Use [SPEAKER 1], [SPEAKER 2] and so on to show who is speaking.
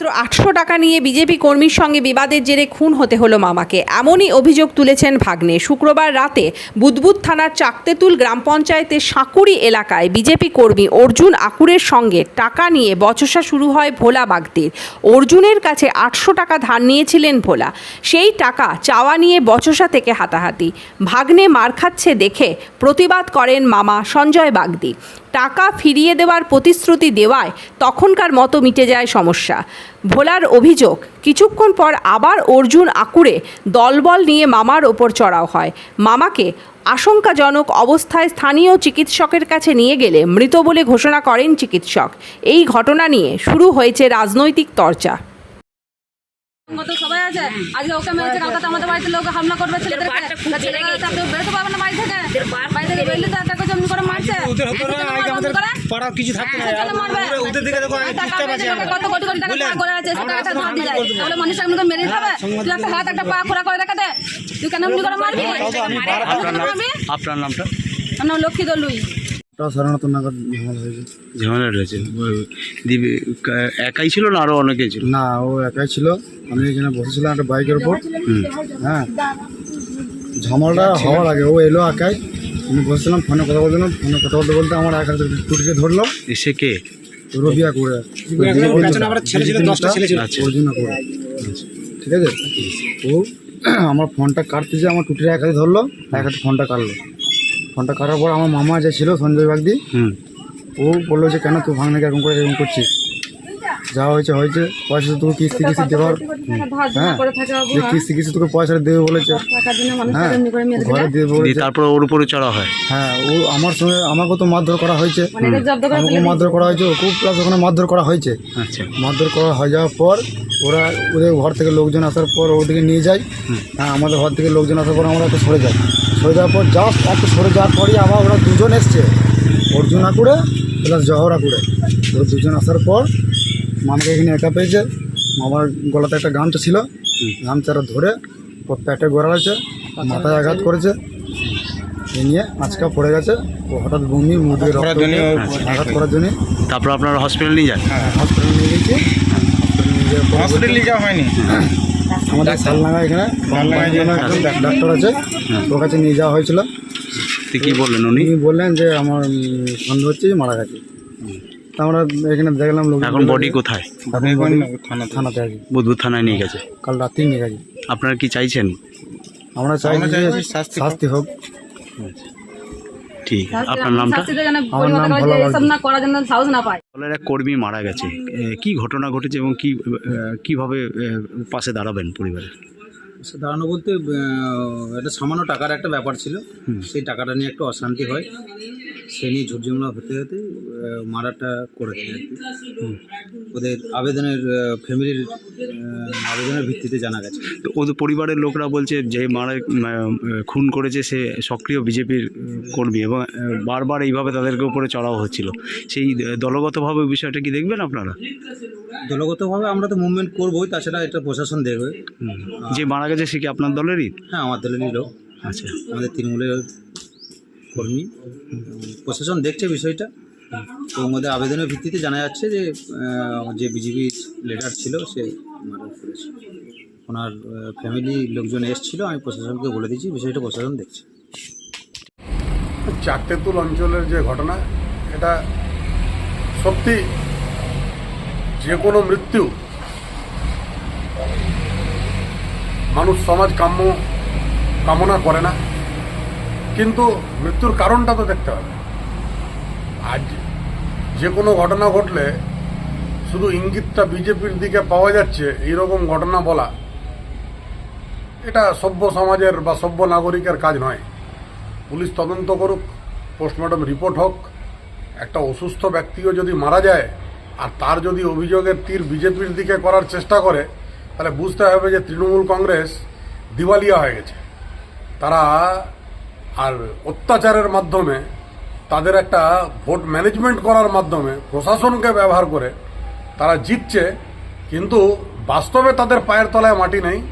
[SPEAKER 1] মাত্র আটশো টাকা নিয়ে বিজেপি কর্মীর সঙ্গে বিবাদের জেরে খুন হতে হলো মামাকে। এমনই অভিযোগ তুলেছেন ভাগ্নে। শুক্রবার রাতে বুদবুদ থানার চাকতেতুল গ্রাম পঞ্চায়েতের সাঁকুড়ি এলাকায় বিজেপি কর্মী অর্জুন আকুরের সঙ্গে টাকা নিয়ে বচসা শুরু হয় ভোলা বাগদির। অর্জুনের কাছে আটশো টাকা ধার নিয়েছিলেন ভোলা। সেই টাকা চাওয়া নিয়ে বচসা থেকে হাতাহাতি। ভাগ্নে মার খাচ্ছে দেখে প্রতিবাদ করেন মামা সঞ্জয় বাগদি। টাকা ফিরিয়ে দেওয়ার প্রতিশ্রুতি দেওয়ায় তখনকার মতো মিটে যায় সমস্যা। ভোলার অভিযোগ কিছুক্ষণ পর আবার অর্জুন আকুরে দলবল নিয়ে মামার ওপর চড়াও হয়। মামাকে আশঙ্কাজনক অবস্থায় স্থানীয় চিকিৎসকের কাছে নিয়ে গেলে মৃত বলে ঘোষণা করেন চিকিৎসক। এই ঘটনা নিয়ে শুরু হয়েছে রাজনৈতিক চর্চা
[SPEAKER 2] মতো সবাই আছে? আজকে ওকে মেরেছে কালকে আমাদের বাড়িতে লোক হামলা করবে ছেলেদেরকে। তা ছেলেরা তো আপনি বেরোতে পারবেন না বাড়ি থেকে। বাড়ি থেকে বেরোলে তো একটা করে মারছে
[SPEAKER 3] হতো না, আগে আমাদের পাড়া কিছু থাকতো না।
[SPEAKER 2] হ্যাঁ, সেটা মারবে।
[SPEAKER 3] ওদের দিকে দেখো, আগে
[SPEAKER 2] আর টাকা
[SPEAKER 3] চুপচাপ আছি
[SPEAKER 2] পেয়েছে,
[SPEAKER 3] আমরা।
[SPEAKER 2] কত কোটি কোটি টাকা করে আছে, সেটা একটা
[SPEAKER 3] এখন
[SPEAKER 2] দিয়ে যায়। তাহলে মানুষ এমনি করে মেরে যাবে তুই একটা হাত একটা পা খোরা করে রেখে দে। তুই কেন এমনি করে মারবি?
[SPEAKER 4] আপনার নামটা
[SPEAKER 2] আমার নাম লক্ষ্মী দলুই
[SPEAKER 5] সাধারণত নাগাদ ঝামেলা হয়েছে
[SPEAKER 4] ঝামেলা রয়েছে একাই ছিল না আরও অনেকেই ছিল?
[SPEAKER 5] না ও একাই ছিল। আমি এখানে বসেছিলাম একটা বাইকের উপর। হ্যাঁ। ঝামেলাটা হওয়ার আগে ও এলো একাই। আমি বসেছিলাম ফোনে কথা বলছিলাম ফোনে কথা বলতে বলতে আমার এক হাতে টুটিকে ধরলো
[SPEAKER 4] এসে কে?
[SPEAKER 5] রবিয়া করে। অর্জুন করে ঠিক আছে? ও আমার ফোনটা কাটতেছে আমার টুটির এক হাতে ধরলো এক হাতে ফোনটা কাটলো। ফোনটা কাটার পর আমার মামা যে ছিল সঞ্জয় বাগদি
[SPEAKER 4] হুম।
[SPEAKER 5] ও বলল যে কেন তুই ভাঙনাকে এরকম করে এরকম করছিস? যা হয়েছে হয়েছে। পয়সা তোকে কিস্তি কিস্তি দেওয়ার হ্যাঁ। যে কিস্তি কিস্তি তোকে পয়সা দেবে বলেছে।
[SPEAKER 2] টাকার জন্য মানুষ
[SPEAKER 5] হ্যাঁ
[SPEAKER 2] এমনি করে মেরে
[SPEAKER 5] ঘরে বলেছে।
[SPEAKER 4] তারপর ওর উপরে চড়া হয়।
[SPEAKER 5] হ্যাঁ ও আমার সঙ্গে আমাকেও তো মারধর করা হয়েছে।
[SPEAKER 2] করে
[SPEAKER 5] আমাকেও মারধর করা হয়েছে ওকেও প্লাস ওখানে মারধর করা হয়েছে।
[SPEAKER 4] আচ্ছা।
[SPEAKER 5] মারধর করা হয়ে যাওয়ার পর ওরা ওদের ঘর থেকে লোকজন আসার পর ওদিকে নিয়ে যায়। হ্যাঁ আমাদের ঘর থেকে লোকজন আসার পর আমরা একটু সরে যাই। সরে যাওয়ার পর জাস্ট একটু সরে যাওয়ার পরই আবার ওরা দুজন এসছে। অর্জুন আকুড়ে প্লাস জহর আকুড়ে। ওরা দুজন আসার পর মামাকে এখানে একা পেয়েছে। মামার গলাতে একটা গামছা ছিল। গামছাটা ধরে ওর পেটে গড়াচ্ছে মাথায় আঘাত করেছে। এ নিয়ে আজকা পড়ে গেছে। ও হঠাৎ বমি মুখ আঘাত করার জন্য
[SPEAKER 4] তারপর আপনারা হসপিটাল নিয়ে যান।
[SPEAKER 5] হসপিটালে নিয়ে গেছি। হসপিটালে নিয়ে
[SPEAKER 3] যাওয়া হয়নি?
[SPEAKER 5] আমাদের সালনাগা এখানে ডাক্তার আছে ওর কাছে নিয়ে যাওয়া হয়েছিল।
[SPEAKER 4] কি বললেন উনি?
[SPEAKER 5] উনি বললেন যে আমার সন্দেহ হচ্ছে মারা গেছে। তা আমরা এখানে দেখলাম লোক
[SPEAKER 4] এখন বডি কোথায়?
[SPEAKER 5] এখন
[SPEAKER 3] থানা
[SPEAKER 5] থানাতে আছে।
[SPEAKER 4] বুধবুধ থানায় নিয়ে গেছে।
[SPEAKER 5] কাল রাতেই নিয়ে গেছে।
[SPEAKER 4] আপনারা কি চাইছেন?
[SPEAKER 5] আমরা চাই যে
[SPEAKER 3] শাস্তি হোক।
[SPEAKER 4] ঠিক। আপনার নামটা?
[SPEAKER 5] আমার নাম ভোলা
[SPEAKER 2] এসব না করার জন্য সাহস না পায়।
[SPEAKER 4] দলের এক কর্মী মারা গেছে। কি ঘটনা ঘটেছে এবং কি কীভাবে পাশে দাঁড়াবেন পরিবারের
[SPEAKER 6] সে দাঁড়ানো বলতে একটা সামান্য টাকার একটা ব্যাপার ছিল। সেই টাকাটা নিয়ে একটু অশান্তি হয়। সে নিয়ে ঝুটঝুমলা হতে হতে মারাটা করে দেয় আর কি। ওদের আবেদনের ফ্যামিলির আবেদনের ভিত্তিতে জানা গেছে।
[SPEAKER 4] তো ওদের পরিবারের লোকরা বলছে যে মারা খুন করেছে সে সক্রিয় বিজেপির কর্মী এবং বারবার এইভাবে তাদেরকে উপরে চড়াও হচ্ছিল। সেই দলগতভাবে বিষয়টা কি দেখবেন আপনারা?
[SPEAKER 6] দলগতভাবে আমরা তো মুভমেন্ট করবোই তাছাড়া এটা প্রশাসন দেখবে।
[SPEAKER 4] যে মারা গেছে সে কি আপনার দলেরই?
[SPEAKER 6] হ্যাঁ আমার দলেরই লোক।
[SPEAKER 4] আচ্ছা।
[SPEAKER 6] আমাদের তৃণমূলের কর্মী। প্রশাসন দেখছে বিষয়টা। এবং ওদের আবেদনের ভিত্তিতে জানা যাচ্ছে যে যে বিজেপি লিডার ছিল, সে মারা করেছে ওনার ফ্যামিলি লোকজন এসেছিল, আমি প্রশাসনকে বলে দিয়েছি, বিষয়টা প্রশাসন দেখছে।
[SPEAKER 7] চাকতেতুল অঞ্চলের যে ঘটনা, এটা সত্যি যে কোনো মৃত্যু মানুষ সমাজ কাম্য কামনা করে না। কিন্তু মৃত্যুর কারণটা তো দেখতে হবে। আজ যে কোনো ঘটনা ঘটলে শুধু ইঙ্গিতটা বিজেপির দিকে পাওয়া যাচ্ছে, এইরকম ঘটনা বলা, এটা সভ্য সমাজের বা সভ্য নাগরিকের কাজ নয়। পুলিশ তদন্ত করুক, পোস্টমর্টম রিপোর্ট হোক, একটা অসুস্থ ব্যক্তিও যদি মারা যায়, আর তার যদি অভিযোগের তীর বিজেপির দিকে করার চেষ্টা করে, তাহলে বুঝতে হবে যে তৃণমূল কংগ্রেস দিওয়ালিয়া হয়ে গেছে। তারা আর অত্যাচারের মাধ্যমে, তাদের একটা ভোট ম্যানেজমেন্ট করার মাধ্যমে, প্রশাসনকে ব্যবহার করে তারা জিতছে, কিন্তু বাস্তবে তাদের পায়ের তলায় মাটি নেই।